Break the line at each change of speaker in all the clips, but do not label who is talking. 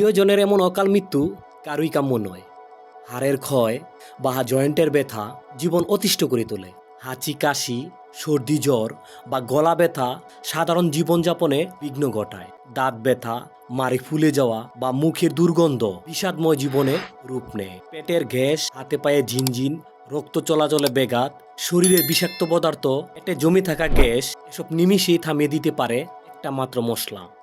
প্রিয়জনের এমন অকাল মৃত্যু কারুই কাম্য নয়। হাড়ের ক্ষয় বা জয়েন্টের ব্যথা জীবন অতিষ্ঠ করে তোলে। হাঁচি, কাশি, সর্দি, জ্বর বা গলা ব্যথা সাধারণ জীবনযাপনে বিঘ্ন ঘটায়। দাঁত ব্যথা মারি ফুলে যাওয়া বা মুখের দুর্গন্ধ বিষাদময় জীবনে রূপ নেয়। পেটের গ্যাস, হাতে পায়ে ঝিনঝিন রক্ত চলাচলে ব্যাঘাত, শরীরের বিষাক্ত পদার্থ এতে জমে থাকা গ্যাস, এসব নিমিষেই থামিয়ে দিতে পারে একটা মাত্র মশলা।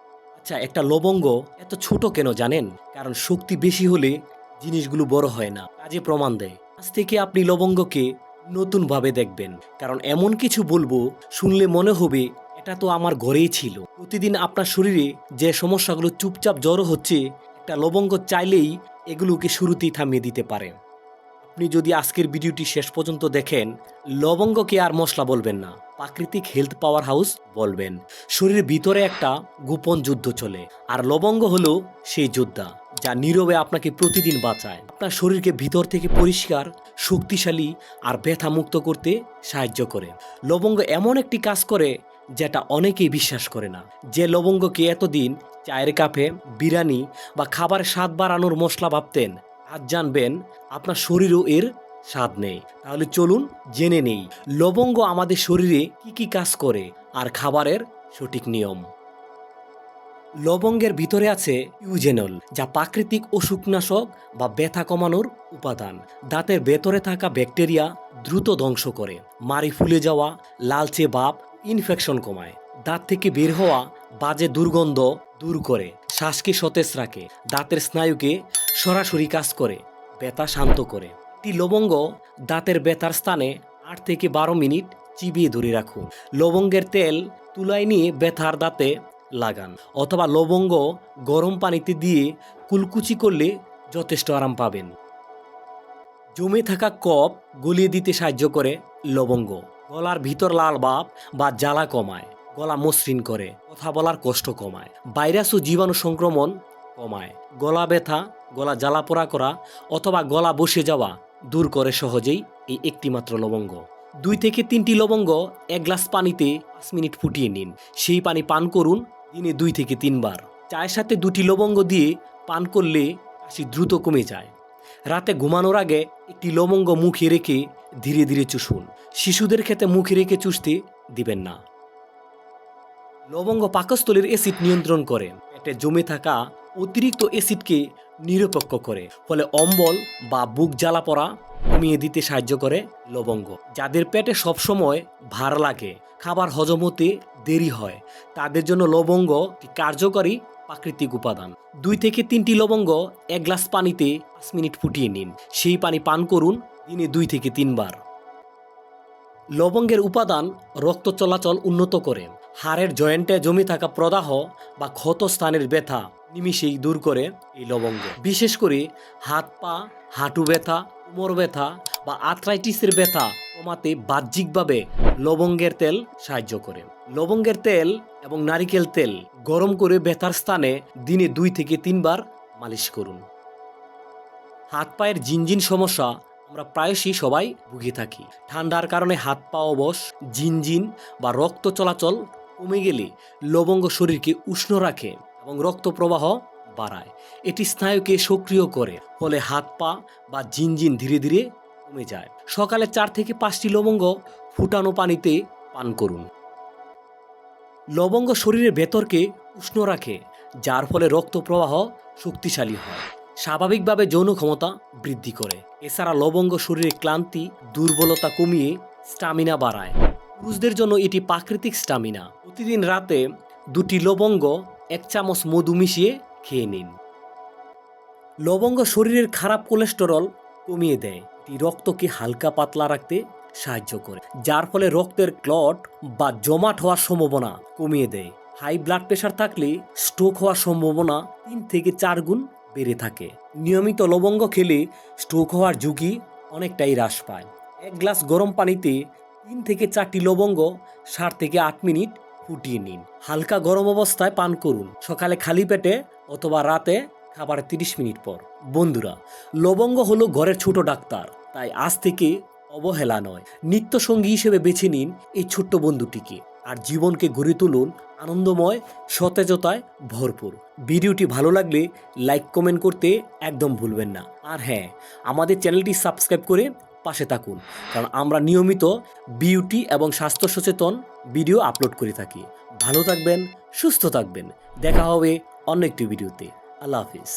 আচ্ছা একটা লবঙ্গ এত ছোট কেন জানেন? কারণ শক্তি বেশি হলে জিনিসগুলো বড় হয় না। কাজে প্রমাণ দেয়। আজ থেকে আপনি লবঙ্গকে নতুনভাবে দেখবেন। কারণ এমন কিছু বলব, শুনলে মনে হবে এটা তো আমার ঘরেই ছিল। প্রতিদিন আপনার শরীরে যে সমস্যাগুলো চুপচাপ জড়ো হচ্ছে, একটা লবঙ্গ চাইলেই এগুলোকে শুরুতেই থামিয়ে দিতে পারে আপনি যদি আজকের ভিডিওটি শেষ পর্যন্ত দেখেন, লবঙ্গকে আর মশলা বলবেন না। প্রাকৃতিক হেলথ পাওয়ার হাউস বলবেন। শরীরের ভিতরে একটা গোপন যুদ্ধ চলে, আর লবঙ্গ হলো সেই যোদ্ধা, যা নীরবে আপনাকে প্রতিদিন বাঁচায়। আপনার শরীরকে ভিতর থেকে পরিষ্কার, শক্তিশালী আর ব্যথা মুক্ত করতে সাহায্য করে। লবঙ্গ এমন একটি কাজ করে যেটা অনেকেই বিশ্বাস করে না। যে লবঙ্গকে এতদিন চায়ের কাপে বিরিয়ানি বা খাবারের স্বাদ বাড়ানোর মশলা ভাবতেন, আজ জানবেন আপনার শরীরও এর স্বাদ নেই। তাহলে চলুন জেনে নেই, লবঙ্গ আমাদের শরীরে কি কি কাজ করে আর খাবারের সঠিক নিয়ম। লবঙ্গের ভিতরে আছে ইউজেনল, যা প্রাকৃতিক অসুখনাশক বা ব্যথা কমানোর উপাদান। দাঁতের ভেতরে থাকা ব্যাকটেরিয়া দ্রুত ধ্বংস করে মারি ফুলে যাওয়া, লালচে ভাব ইনফেকশন কমায়। দাঁত থেকে বের হওয়া বাজে দুর্গন্ধ দূর করে, শ্বাসকে সতেজ রাখে, দাঁতের স্নায়ুকে সরাসরি কাজ করে, ব্যথা শান্ত করে। একটি লবঙ্গ দাঁতের ব্যথার স্থানে আট থেকে বারো মিনিট চিবিয়ে ধরে রাখুন। লবঙ্গের তেল তুলায় নিয়ে ব্যথার দাঁতে লাগান অথবা লবঙ্গ গরম পানিতে দিয়ে কুলকুচি করলে যথেষ্ট আরাম পাবেন। জমে থাকা কপ গলিয়ে দিতে সাহায্য করে লবঙ্গ। গলার ভিতর লাল বাপ বা জ্বালা কমায়, গলা মসৃণ করে, কথা বলার কষ্ট কমায়, ভাইরাস ও জীবাণু সংক্রমণ কমায়। গলা ব্যথা, গলা জ্বালা পোড়া করা অথবা গলা বসে যাওয়া দূর করে সহজেই এই একটিমাত্র লবঙ্গ। দুই থেকে তিনটি লবঙ্গ এক গ্লাস পানিতে পাঁচ মিনিট ফুটিয়ে নিন। সেই পানি পান করুন দিনে দুই থেকে তিনবার। চায়ের সাথে দুটি লবঙ্গ দিয়ে পান করলে কাশি দ্রুত কমে যায়। রাতে ঘুমানোর আগে একটি লবঙ্গ মুখে রেখে ধীরে ধীরে চুষুন। শিশুদের ক্ষেত্রে মুখে রেখে চুষতে দিবেন না। লবঙ্গ পাকস্থলীর অ্যাসিড নিয়ন্ত্রণ করে। পেটে জমে থাকা অতিরিক্ত অ্যাসিডকে নিরপেক্ষ করে, ফলে অম্বল বা বুক জ্বালা পড়া কমিয়ে দিতে সাহায্য করে লবঙ্গ। যাদের পেটে সবসময় ভার লাগে, খাবার হজম হতে দেরি হয়, তাদের জন্য লবঙ্গ কার্যকরী প্রাকৃতিক উপাদান। দুই থেকে তিনটি লবঙ্গ এক গ্লাস পানিতে পাঁচ মিনিট ফুটিয়ে নিন। সেই পানি পান করুন দিনে দুই থেকে তিনবার। লবঙ্গের উপাদান রক্ত চলাচল উন্নত করে। হাড়ের জয়েন্টে জমে থাকা প্রদাহ বা ক্ষত স্থানের ব্যথা নিমিষেই দূর করে এই লবঙ্গ। বিশেষ করে হাত পা, হাঁটু ব্যথা, কোমর ব্যথা বা আর্থ্রাইটিসের ব্যথা কমাতে বাহ্যিকভাবে লবঙ্গের তেল সাহায্য করে। লবঙ্গের তেল এবং নারিকেল তেল গরম করে ব্যথার স্থানে দিনে দুই থেকে তিনবার মালিশ করুন। হাত পায়ের জিনজিন সমস্যা আমরা প্রায়শই সবাই ভুগে থাকি। ঠান্ডার কারণে হাত পা অবশ, জিনজিন বা রক্ত চলাচল কমে গেলে লবঙ্গ শরীরকে উষ্ণ রাখে। এবং রক্ত প্রবাহ বাড়ায়। এটি স্নায়ুকে সক্রিয় করে, ফলে হাত পা বা জিনজিন ধীরে ধীরে কমে যায়। সকালে চার থেকে পাঁচটি লবঙ্গ ফুটানো পানিতে পান করুন। লবঙ্গ শরীরের ভেতরকে উষ্ণ রাখে, যার ফলে রক্ত প্রবাহ শক্তিশালী হয়। স্বাভাবিকভাবে যৌন ক্ষমতা বৃদ্ধি করে। এছাড়া লবঙ্গ শরীরে ক্লান্তি, দুর্বলতা কমিয়ে স্টামিনা বাড়ায়। পুরুষদের জন্য এটি প্রাকৃতিক স্টামিনা প্রতিদিন রাতে দুটি লবঙ্গ এক চামচ মধু মিশিয়ে খেয়ে নিন। লবঙ্গ শরীরের খারাপ কোলেস্টেরল কমিয়ে দেয়। এটি রক্তকে হালকা পাতলা রাখতে সাহায্য করে, যার ফলে রক্তের ক্লট বা জমাট হওয়ার সম্ভাবনা কমিয়ে দেয়। হাই ব্লাড প্রেশার থাকলে স্ট্রোক হওয়ার সম্ভাবনা তিন থেকে চার গুণ বেড়ে থাকে। নিয়মিত লবঙ্গ খেলে স্ট্রোক হওয়ার ঝুঁকি অনেকটাই হ্রাস পায়। এক গ্লাস গরম পানিতে তিন থেকে চারটি লবঙ্গ ষাট থেকে আট মিনিট ফুটিয়ে নিন। হালকা গরম অবস্থায় পান করুন। সকালে খালি পেটে অথবা রাতে খাবার তিরিশ মিনিট পর। বন্ধুরা, লবঙ্গ হলো ঘরের ছোট ডাক্তার, তাই আজ থেকে অবহেলা নয়। নিত্য সঙ্গী হিসেবে বেছে নিন এই ছোট্ট বন্ধুটিকে আর জীবনকে গড়ে তুলুন আনন্দময়, সতেজতায় ভরপুর। ভিডিওটি ভালো লাগলে লাইক, কমেন্ট করতে একদম ভুলবেন না। আর হ্যাঁ আমাদের চ্যানেলটি সাবস্ক্রাইব করে পাশে থাকুন। কারণ আমরা নিয়মিত বিউটি এবং স্বাস্থ্য সচেতন ভিডিও আপলোড করে থাকি। ভালো থাকবেন, সুস্থ থাকবেন। দেখা হবে অন্য একটি ভিডিওতে। আল্লাহ হাফিজ।